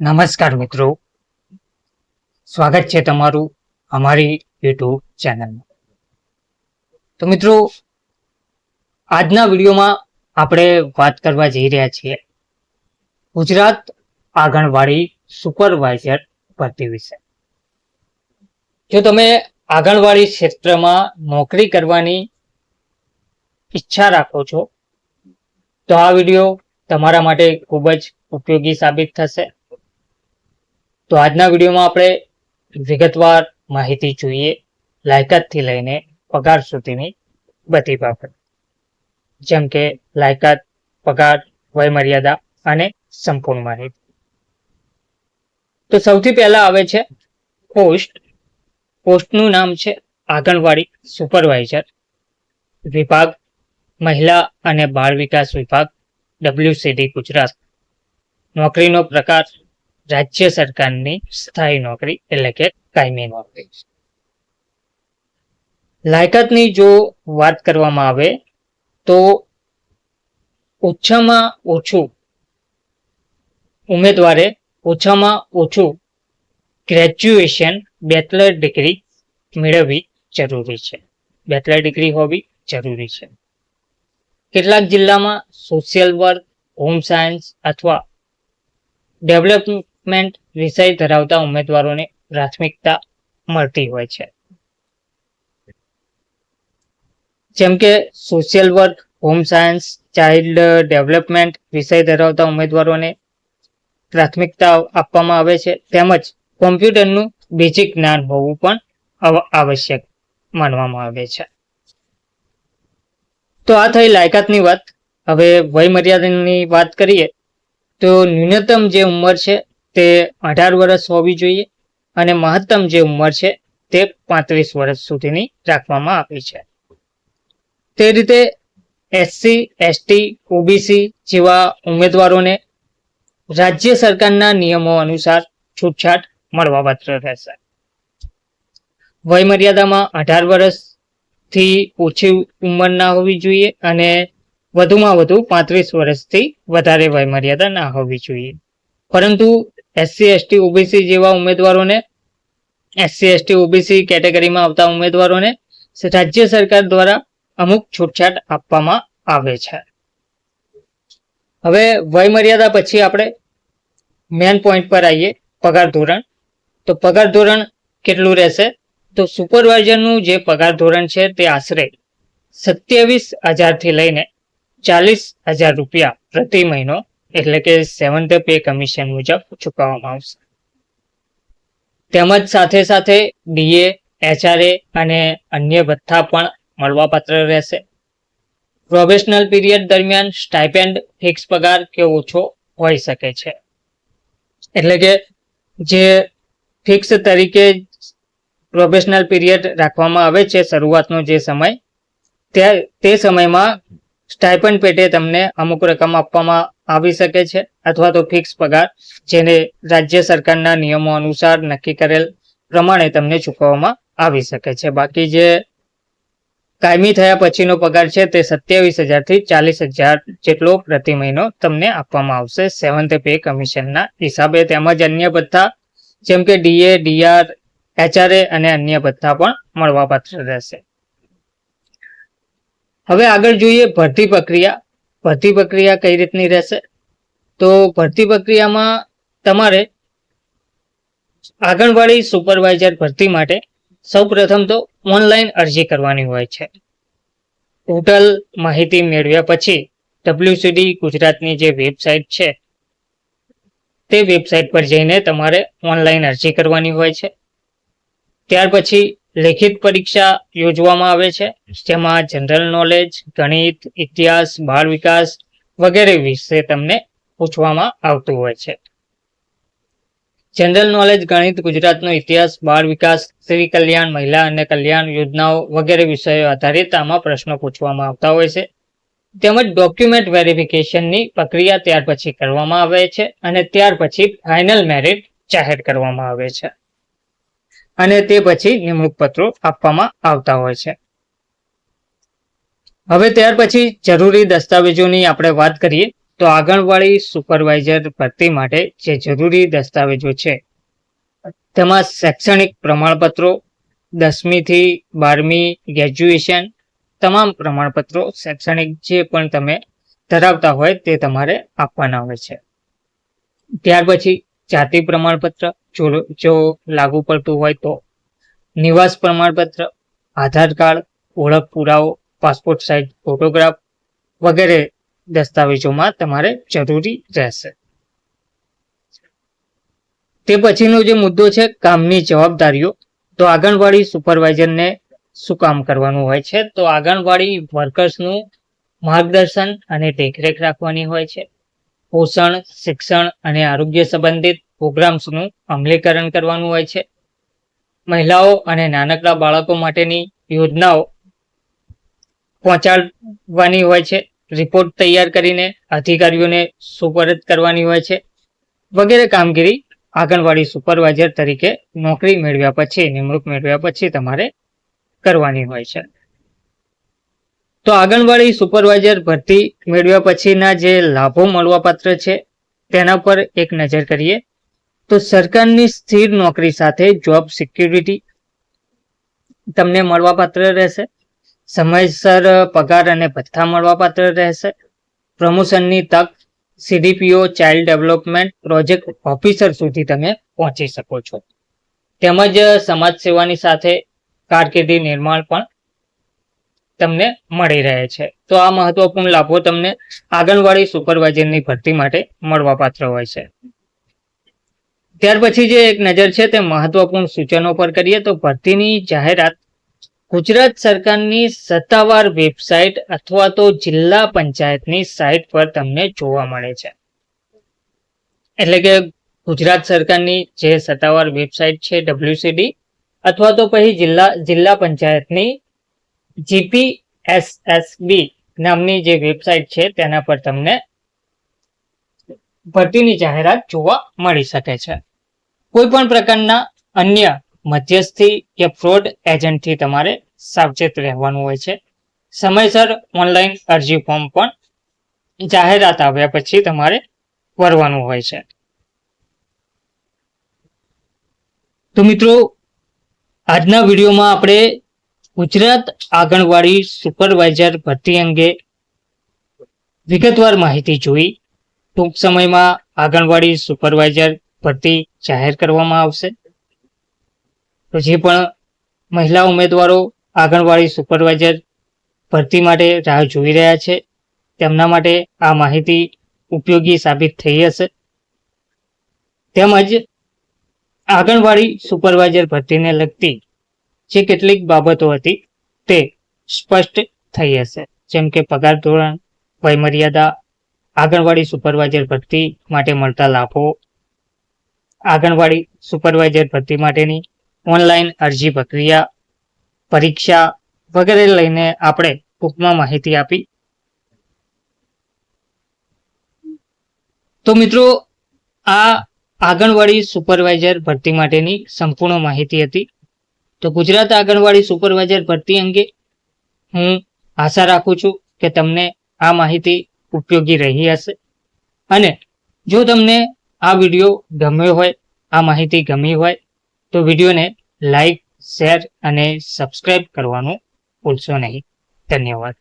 નમસ્કાર મિત્રો. સ્વાગત છે તમારું અમારી યુટ્યુબ ચેનલમાં. તો મિત્રો, આજના વિડીયોમાં આપણે વાત કરવા જઈ રહ્યા છીએ ગુજરાત આંગણવાડી સુપરવાઇઝર ભરતી વિશે. જો તમે આંગણવાડી ક્ષેત્રમાં નોકરી કરવાની ઈચ્છા રાખો છો, તો આ વીડિયો તમારા માટે ખૂબ જ ઉપયોગી સાબિત થશે. તો આજના વિડીયોમાં આપણે વિગતવાર માહિતી જોઈએ લાયકાતથી લઈને પગાર સુધીની બધી બાબત. જેમ કે લાયકાત, પગાર, વયમર્યાદા અને સંપૂર્ણ માહિતી. તો સૌથી પહેલા આવે છે પોસ્ટ. પોસ્ટનું નામ છે આંગણવાડી સુપરવાઇઝર વિભાગ, મહિલા અને બાળ વિકાસ વિભાગ, ડબ્લ્યુસીડી ગુજરાત. નોકરીનો પ્રકાર રાજ્ય સરકારની સ્થાયી નોકરી એટલે કે કાયમી નોકરી. લાયકાતની જો વાત કરવામાં આવે તો ઓછામાં ઓછું ઉમેદવારે ઓછામાં ઓછું ગ્રેજ્યુએશન બેચલર ડિગ્રી મેળવવી જરૂરી છે. બેચલર ડિગ્રી હોવી જરૂરી છે. કેટલાક જિલ્લામાં સોશિયલ વર્ક હોમ સાયન્સ અથવા ડેવલપમેન્ટ વિષય ધરાવતા ઉમેદવારોને પ્રાથમિકતા મળતી હોય છે. જેમ કે social work home science child development વિષય ધરાવતા ઉમેદવારોને પ્રાથમિકતા આપવામાં આવે છે. તેમજ કોમ્પ્યુટરનું બેઝિક જ્ઞાન હોવું પણ આવશ્યક માનવામાં આવે છે. તો આ થઈ લાયકાતની વાત. હવે વય મર્યાદાની વાત કરીએ તો ન્યૂનતમ જે ઉંમર છે તે અઢાર વર્ષ હોવી જોઈએ અને મહત્તમ જે ઉંમર છે તે પાંત્રીસ વર્ષ સુધીની રાખવામાં આવી છે. તે રીતે એસસી એસટી ઓબીસી જેવા ઉમેદવારોને રાજ્ય સરકારના નિયમો અનુસાર છૂટછાટ મળવાપાત્ર રહેશે. વયમર્યાદામાં અઢાર વર્ષથી ઓછી ઉંમર ના હોવી જોઈએ અને વધુમાં વધુ પાંત્રીસ વર્ષથી વધારે વયમર્યાદા ના હોવી જોઈએ. પરંતુ એસસી એસટી ઓબીસી જેવા ઉમેદવારોને એસસી એસટી ઓબીસી કેટેગરીમાં આવતા ઉમેદવારોને રાજ્ય સરકાર દ્વારા અમુક છૂટછાટ આપવામાં આવે છે. હવે વયમર્યાદા પછી આપણે મેન પોઈન્ટ પર આવીએ, પગાર ધોરણ. તો પગાર ધોરણ કેટલું રહેશે? તો સુપરવાઇઝરનું જે પગાર ધોરણ છે તે આશરે સત્યાવીસ હજારથી લઈને ચાલીસ હજાર રૂપિયા પ્રતિ મહિનો એટલે કે સેવન્થ પે કમિશન મુજબ ચૂકવવામાં આવશે. તેમજ સાથે સાથે ડીએ એચઆરએ અને અન્ય ભથ્થા પણ મળવાપાત્ર રહેશે. પ્રોબેશનલ પીરિયડ દરમિયાન સ્ટાઇપેન્ડ ફિક્સ પગાર કે ઓછો હોઈ શકે છે. એટલે કે જે ફિક્સ તરીકે પ્રોબેશનલ પીરિયડ રાખવામાં આવે છે શરૂઆતનો જે સમય, તે તે સમયમાં સ્ટાઇપન્ડ પેટે તમને અમુક રકમ આપવામાં આવી શકે છે અથવા તો ફિક્સ પગાર જેને રાજ્ય સરકારના નિયમો અનુસાર નક્કી કરેલ પ્રમાણે તમને ચૂકવવામાં આવી શકે છે. બાકી જે કાયમી થયા પછીનો પગાર છે તે સત્યાવીસ હજારથી ચાલીસ હજાર જેટલો પ્રતિ મહિનો તમને આપવામાં આવશે. સેવન્થ પે કમિશનના હિસાબે તેમજ અન્ય ભથ્થા જેમ કે ડીએ ડીઆર એચઆરએ અને અન્ય ભથ્થા પણ મળવાપાત્ર રહેશે. હવે આગળ જોઈએ ભરતી પ્રક્રિયા ભરતી પ્રક્રિયા કઈ રીતની રહેશે? તો ભરતી પ્રક્રિયામાં તમારે આંગણવાડી સુપરવાઇઝર ભરતી માટે સૌ પ્રથમ તો ઓનલાઈન અરજી કરવાની હોય છે. ટોટલ માહિતી મેળવ્યા પછી ડબ્લ્યુસીડી ગુજરાતની જે વેબસાઇટ છે, તે વેબસાઇટ પર જઈને તમારે ઓનલાઈન અરજી કરવાની હોય છે. ત્યાર પછી લેખિત પરીક્ષા યોજવામાં આવે છે, જેમાં જનરલ નોલેજ ગણિત, ઇતિહાસ, બાળ વિકાસ વગેરે વિશે તમને પૂછવામાં આવતું હોય છે. જનરલ નોલેજ ગણિત, ગુજરાતનો ઇતિહાસ, બાળ વિકાસ, સ્ત્રી કલ્યાણ, મહિલા અને કલ્યાણ યોજનાઓ વગેરે વિષયો આધારિત આમાં પ્રશ્નો પૂછવામાં આવતા હોય છે. તેમજ ડોક્યુમેન્ટ વેરિફિકેશનની પ્રક્રિયા ત્યાર પછી કરવામાં આવે છે અને ત્યાર પછી ફાઇનલ મેરિટ જાહેર કરવામાં આવે છે. અને તે પછી નિમણૂક પત્રો આપવામાં આવતા હોય છે. હવે ત્યાર પછી જરૂરી દસ્તાવેજોની આપણે વાત કરીએ, તો આંગણવાડી સુપરવાઇઝર ભરતી માટે જે જરૂરી દસ્તાવેજો છે, તેમાં શૈક્ષણિક પ્રમાણપત્રો, દસમીથી બારમી ગ્રેજ્યુએશન તમામ પ્રમાણપત્રો શૈક્ષણિક જે પણ તમે ધરાવતા હોય તે તમારે આપવાના હોય છે. ત્યાર પછી જાતિ પ્રમાણપત્ર જો લાગુ પડતું હોય તો. નિવાસ પ્રમાણપત્ર, આધાર કાર્ડ, ઓળખ પુરાવો, પાસપોર્ટ સાઇઝ, ફોટોગ્રાફ વગેરે દસ્તાવેજોમાં તમારે જરૂરી રહેશે. તે પછીનો જે મુદ્દો છે, કામની જવાબદારીઓ. તો આંગણવાડી સુપરવાઇઝરને શું કામ કરવાનું હોય છે? તો આંગણવાડી વર્કર્સનું માર્ગદર્શન અને દેખરેખ રાખવાની હોય છે. પોષણ, શિક્ષણ અને આરોગ્ય સંબંધિત પ્રોગ્રામ્સનું અમલીકરણ કરવાનું હોય છે. મહિલાઓ અને નાનકડા બાળકો માટેની યોજનાઓ પહોંચાડવાની હોય છે. રિપોર્ટ તૈયાર કરીને અધિકારીઓને સુપરત કરવાની હોય છે. વગેરે કામગીરી આંગણવાડી સુપરવાઇઝર તરીકે નોકરી મેળવ્યા પછી, નિમણૂક મેળવ્યા પછી તમારે કરવાની હોય છે. તો આંગણવાડી સુપરવાઇઝર ભરતી મેળવ્યા પછીના જે લાભો મળવાપાત્ર છે, તેના પર એક નજર કરીએ. તો સરકારની સ્થિર નોકરી સાથે જોબ સિક્યુરિટી તમને મળવાપાત્ર રહેશે. સમયસર પગાર અને ભથ્થા મળવાપાત્ર રહેશે. પ્રમોશનની તક CDPO child development project officer સુધી તમે પહોંચી શકો છો. તેમજ સમાજ સેવાની સાથે કારકિર્દી નિર્માણ પણ તમને મળી રહે છે. તો આ મહત્વપૂર્ણ લાભો તમને આંગણવાડી સુપરવાઇઝરની ભરતી માટે મળવાપાત્ર હોય છે. ત્યાર પછી જે એક નજર છે તે મહત્વપૂર્ણ સૂચનો પર કરીએ તો ભરતીની જાહેરાત. ગુજરાત સરકારની સત્તાવાર વેબસાઇટ અથવા તો જિલ્લા પંચાયતની સાઇટ પર તમને જોવા મળે છે. એટલે કે ગુજરાત સરકારની જે સત્તાવાર વેબસાઇટ છે ડબ્લ્યુસીડી અથવા તો પછી જિલ્લા જિલ્લા પંચાયતની જીપીએસએસબી નામની જે વેબસાઇટ છે તેના પર તમને ભરતીની જાહેરાત જોવા મળી શકે છે. કોઈ પણ પ્રકારના અન્ય મધ્યસ્થી કે ફ્રોડ એજન્ટથી તમારે સાવચેત રહેવાનું હોય છે. સમયસર ઓનલાઈન અરજી ફોર્મ પણ જાહેરાત આવ્યા પછી તમારે ભરવાનું હોય છે. તો મિત્રો, આજના વિડીયોમાં આપણે ગુજરાત આંગણવાડી સુપરવાઇઝર ભરતી અંગે વિગતવાર માહિતી જોઈ. ટૂંક સમયમાં આંગણવાડી સુપરવાઇઝર ભરતી જાહેર કરવામાં આવશે. તો પણ મહિલા ઉમેદવારો આંગણવાડી સુપરવાઇઝર ભરતી માટે રાહ જોઈ રહ્યા છે, તેમના માટે આ માહિતી ઉપયોગી સાબિત થઈ હશે. તેમજ આંગણવાડી સુપરવાઇઝર ભરતીને લગતી જે કેટલીક બાબતો હતી તે સ્પષ્ટ થઈ હશે. જેમ કે પગાર ધોરણ, વયમર્યાદા, આંગણવાડી સુપરવાઇઝર ભરતી માટે મળતા લાભો આંગણવાડી સુપરવાઇઝર ભરતી માટેની ઓનલાઈન અરજી પ્રક્રિયા, પરીક્ષા વગેરે લઈને આપણે ટૂંકમાં માહિતી આપી. તો મિત્રો, આ આંગણવાડી સુપરવાઇઝર ભરતી માટેની સંપૂર્ણ માહિતી હતી. તો ગુજરાત આંગણવાડી સુપરવાઇઝર ભરતી અંગે હું આશા રાખું છું કે તમને આ માહિતી ઉપયોગી રહી હશે. અને જો તમને આ વીડિયો ગમ્યો હોય આ માહિતી ગમી હોય તો વિડીયોને લાઈક શેર અને સબસ્ક્રાઈબ કરવાનું ભૂલશો નહીં. ધન્યવાદ.